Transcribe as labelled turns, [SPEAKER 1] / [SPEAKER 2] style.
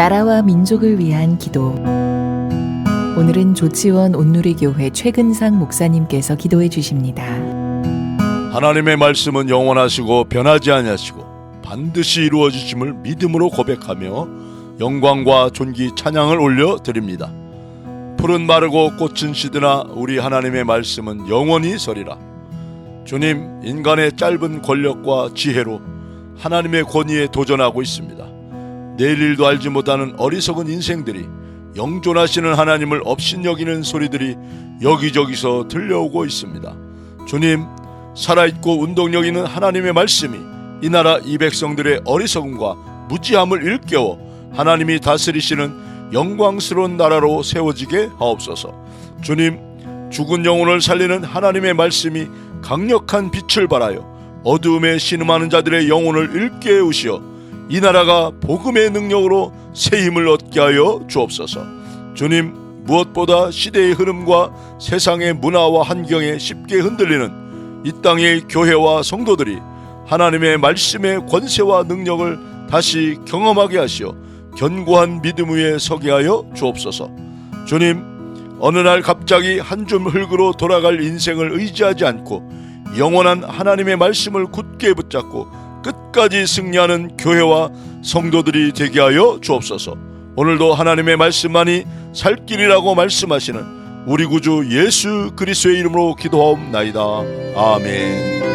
[SPEAKER 1] 나라와 민족을 위한 기도. 오늘은 조치원 온누리교회 최근상 목사님께서 기도해 주십니다.
[SPEAKER 2] 하나님의 말씀은 영원하시고 변하지 아니하시고 반드시 이루어지심을 믿음으로 고백하며 영광과 존귀 찬양을 올려 드립니다. 푸른 마르고 꽃은 시드나 우리 하나님의 말씀은 영원히 서리라. 주님, 인간의 짧은 권력과 지혜로 하나님의 권위에 도전하고 있습니다. 내일 일도 알지 못하는 어리석은 인생들이 영존하시는 하나님을 업신여기는 소리들이 여기저기서 들려오고 있습니다. 주님, 살아있고 운동력 있는 하나님의 말씀이 이 나라 이 백성들의 어리석음과 무지함을 일깨워 하나님이 다스리시는 영광스러운 나라로 세워지게 하옵소서. 주님, 죽은 영혼을 살리는 하나님의 말씀이 강력한 빛을 발하여 어두움에 신음하는 자들의 영혼을 일깨우시어 이 나라가 복음의 능력으로 새 힘을 얻게 하여 주옵소서. 주님, 무엇보다 시대의 흐름과 세상의 문화와 환경에 쉽게 흔들리는 이 땅의 교회와 성도들이 하나님의 말씀의 권세와 능력을 다시 경험하게 하시어 견고한 믿음 위에 서게 하여 주옵소서. 주님, 어느 날 갑자기 한 줌 흙으로 돌아갈 인생을 의지하지 않고 영원한 하나님의 말씀을 굳게 붙잡고 끝까지 승리하는 교회와 성도들이 되게 하여 주옵소서. 오늘도 하나님의 말씀만이 살 길이라고 말씀하시는 우리 구주 예수 그리스도의 이름으로 기도하옵나이다. 아멘.